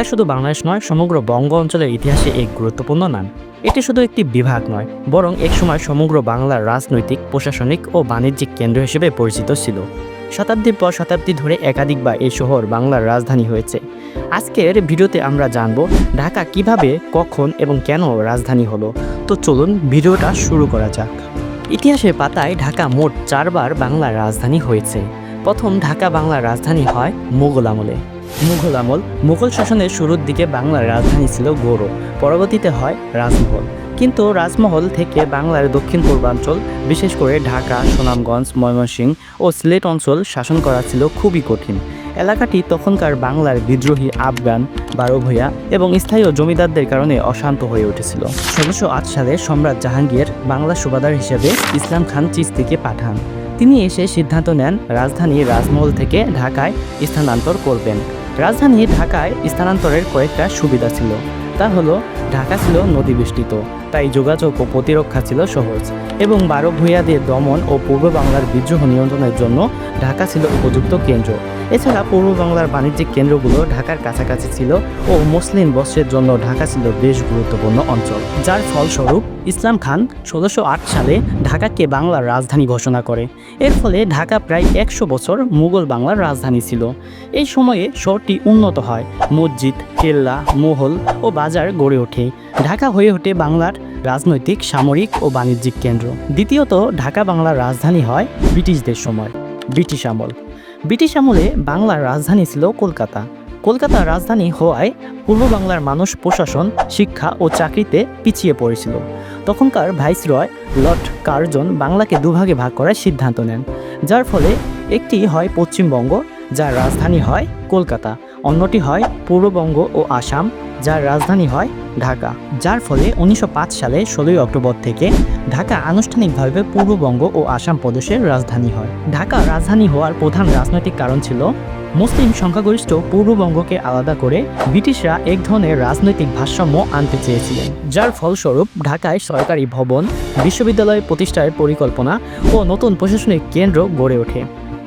ঢাকা শুধু বাংলাদেশ নয়, সমগ্র বঙ্গ অঞ্চলের ইতিহাসে এক গুরুত্বপূর্ণ নাম। এটি শুধু একটি বিভাগ নয়, বরং একসময় সমগ্র বাংলার রাজনৈতিক, প্রশাসনিক ও বাণিজ্যিক কেন্দ্র হিসেবে পরিচিত ছিল। শতাব্দীর পর শতাব্দী ধরে একাধিকবার এই শহর বাংলার রাজধানী হয়েছে। আজকের ভিডিওতে আমরা জানব, ঢাকা কীভাবে, কখন এবং কেন রাজধানী হলো। তো চলুন ভিডিওটা শুরু করা যাক। ইতিহাসের পাতায় ঢাকা মোট চারবার বাংলার রাজধানী হয়েছে। প্রথম ঢাকা বাংলার রাজধানী হয় মোগল আমলে। মুঘল আমল। মুঘল শাসনের শুরুর দিকে বাংলার রাজধানী ছিল গৌড় পরবর্তীতে হয় রাজমহল। কিন্তু রাজমহল থেকে বাংলার দক্ষিণ পূর্বাঞ্চল, বিশেষ করে ঢাকা, সুনামগঞ্জ, ময়মনসিংহ ও সিলেট অঞ্চল শাসন করা ছিল খুবই কঠিন। এলাকাটি তখনকার বাংলার বিদ্রোহী আফগান বারোভূয়া এবং স্থায়ী জমিদারদের কারণে অশান্ত হয়ে উঠেছিল। ষোলোশো আট সালে সম্রাট জাহাঙ্গীর বাংলা সুবাদার হিসেবে ইসলাম খান চিস্তিকে পাঠান। তিনি এসে সিদ্ধান্ত নেন রাজধানী রাজমহল থেকে ঢাকায় স্থানান্তর করবেন। রাজধানী ঢাকায় স্থানান্তরের কয়েকটা সুবিধা ছিল। তা হলো ঢাকা ছিল নদী বেষ্টিত তাই যোগাযোগ ও প্রতিরক্ষা ছিল সহজ এবং বারো ভূঁইয়াদের দমন ও পূর্ব বাংলার বিদ্রোহ নিয়ন্ত্রণের জন্য ঢাকা ছিল উপযুক্ত কেন্দ্র। এছাড়া পূর্ব বাংলার বাণিজ্যিক কেন্দ্রগুলো ঢাকার কাছাকাছি ছিল ও মুসলিম বস্ত্রের জন্য ঢাকা ছিল বেশ গুরুত্বপূর্ণ অঞ্চল। যার ফলস্বরূপ ইসলাম খান ষোলোশো সালে ঢাকাকে বাংলার রাজধানী ঘোষণা করে। এর ফলে ঢাকা প্রায় একশো বছর মুঘল বাংলার রাজধানী ছিল। এই সময়ে শহরটি উন্নত হয়, মসজিদ কেল্লা, মহল ও বাজার গড়ে ওঠে। ঢাকা হয়ে ওঠে বাংলার রাজনৈতিক, সামরিক ও বাণিজ্যিক কেন্দ্র। দ্বিতীয়ত, ঢাকা বাংলার রাজধানী হয় ব্রিটিশদের সময়, ব্রিটিশ আমল। ব্রিটিশ আমলে বাংলার রাজধানী ছিল কলকাতা। কলকাতার রাজধানী হওয়ায় পূর্ব বাংলার মানুষ প্রশাসন, শিক্ষা ও চাকরিতে পিছিয়ে পড়েছিল। তখনকার ভাইসরয় লর্ড কার্জন বাংলাকে দুভাগে ভাগ করার সিদ্ধান্ত নেন, যার ফলে একটি হয় পশ্চিমবঙ্গ, যার রাজধানী হয় কলকাতা। অন্যটি হয় পূর্ববঙ্গ ও আসাম, যার রাজধানী হয় ঢাকা, যার ফলে উনিশশো পাঁচ সালে ষোলোই অক্টোবর থেকে ঢাকা আনুষ্ঠানিকভাবে পূর্ববঙ্গ ও আসাম প্রদেশের রাজধানী হয়। ঢাকা রাজধানী হওয়ার প্রধান রাজনৈতিক কারণ ছিল মুসলিম সংখ্যাগরিষ্ঠ পূর্ববঙ্গকে আলাদা করে ব্রিটিশরা এক ধরনের রাজনৈতিক ভারসাম্য আনতে চেয়েছিলেন, যার ফলস্বরূপ ঢাকায় সরকারি ভবন, বিশ্ববিদ্যালয় প্রতিষ্ঠার পরিকল্পনা ও নতুন প্রশাসনিক কেন্দ্র গড়ে ওঠে।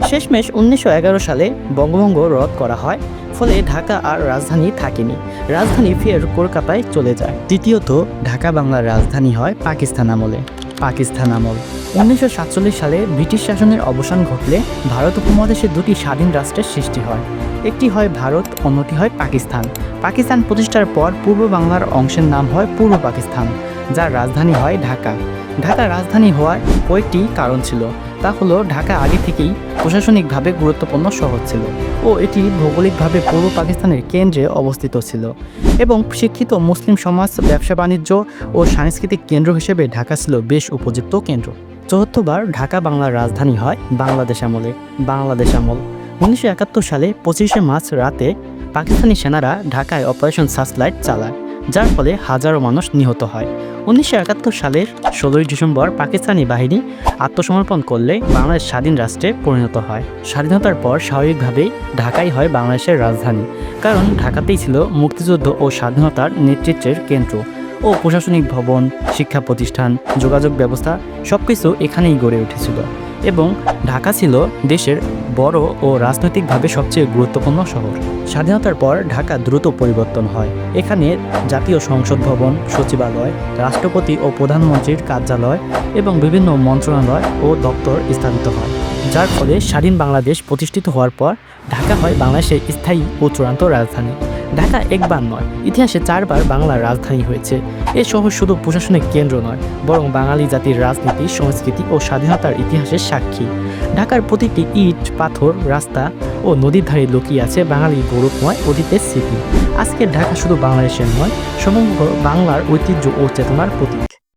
শেষমেশ উনিশশো এগারো সালে বঙ্গভঙ্গ রদ করা হয়। ফলে ঢাকা আর রাজধানী থাকেনি। রাজধানী ফের কলকাতায় চলে যায়। তৃতীয়ত ঢাকা বাংলার রাজধানী হয় পাকিস্তান আমলে। পাকিস্তান আমল। উনিশশো সাতচল্লিশ সালে ব্রিটিশ শাসনের অবসান ঘটলে ভারত উপমহাদেশে দুটি স্বাধীন রাষ্ট্রের সৃষ্টি হয়। একটি হয় ভারত, অন্যটি হয় পাকিস্তান। পাকিস্তান প্রতিষ্ঠার পর পূর্ব বাংলার অংশের নাম হয় পূর্ব পাকিস্তান, যার রাজধানী হয় ঢাকা। ঢাকা রাজধানী হওয়ার কয়েকটি কারণ ছিল। তা হলো ঢাকা আগে থেকেই প্রশাসনিকভাবে গুরুত্বপূর্ণ শহর ছিল ও এটি ভৌগোলিকভাবে পূর্ব পাকিস্তানের কেন্দ্রে অবস্থিত ছিল এবং শিক্ষিত মুসলিম সমাজ, ব্যবসা বাণিজ্য ও সাংস্কৃতিক কেন্দ্র হিসেবে ঢাকা ছিল বেশ উপযুক্ত কেন্দ্র। চতুর্থবার ঢাকা বাংলার রাজধানী হয় বাংলাদেশ আমলে। বাংলাদেশ আমল। উনিশশো একাত্তর সালে পঁচিশে মার্চ রাতে পাকিস্তানি সেনারা ঢাকায় অপারেশন সার্চলাইট চালায়। যার ফলে হাজারো মানুষ নিহত হয়। উনিশশো একাত্তর সালের ষোলোই ডিসেম্বর পাকিস্তানি বাহিনী আত্মসমর্পণ করলে বাংলাদেশ স্বাধীন রাষ্ট্রে পরিণত হয়। স্বাধীনতার পর স্বাভাবিকভাবেই ঢাকাই হয় বাংলাদেশের রাজধানী। কারণ ঢাকাতেই ছিল মুক্তিযুদ্ধ ও স্বাধীনতার নেতৃত্বের কেন্দ্র ও প্রশাসনিক ভবন, শিক্ষা প্রতিষ্ঠান, যোগাযোগ ব্যবস্থা সব কিছু এখানেই গড়ে উঠেছিল। এবং ঢাকা ছিল দেশের বড় ও রাজনৈতিকভাবে সবচেয়ে গুরুত্বপূর্ণ শহর। স্বাধীনতার পর ঢাকা দ্রুত পরিবর্তন হয়। এখানে জাতীয় সংসদ ভবন, সচিবালয়, রাষ্ট্রপতি ও প্রধানমন্ত্রীর কার্যালয় এবং বিভিন্ন মন্ত্রণালয় ও দপ্তর স্থাপিত হয়। যার ফলে স্বাধীন বাংলাদেশ প্রতিষ্ঠিত হওয়ার পর ঢাকা হয় বাংলাদেশের স্থায়ী ও চূড়ান্ত রাজধানী। ঢাকা একবার নয়, ইতিহাসে চারবার বাংলার রাজধানী হয়েছে। এ শহর শুধু প্রশাসনিক কেন্দ্র নয়, বরং বাঙালি জাতির রাজনীতি, সংস্কৃতি ও স্বাধীনতার ইতিহাসের সাক্ষী। ঢাকার প্রতিটি ইট, পাথর, রাস্তা ও নদীর ধারে লুকিয়ে আছে বাঙালি গৌরবময় অতীতের স্মৃতি। আজকের ঢাকা শুধু বাংলাদেশের নয়, সমগ্র বাংলার ঐতিহ্য ও চেতনার প্রতীক।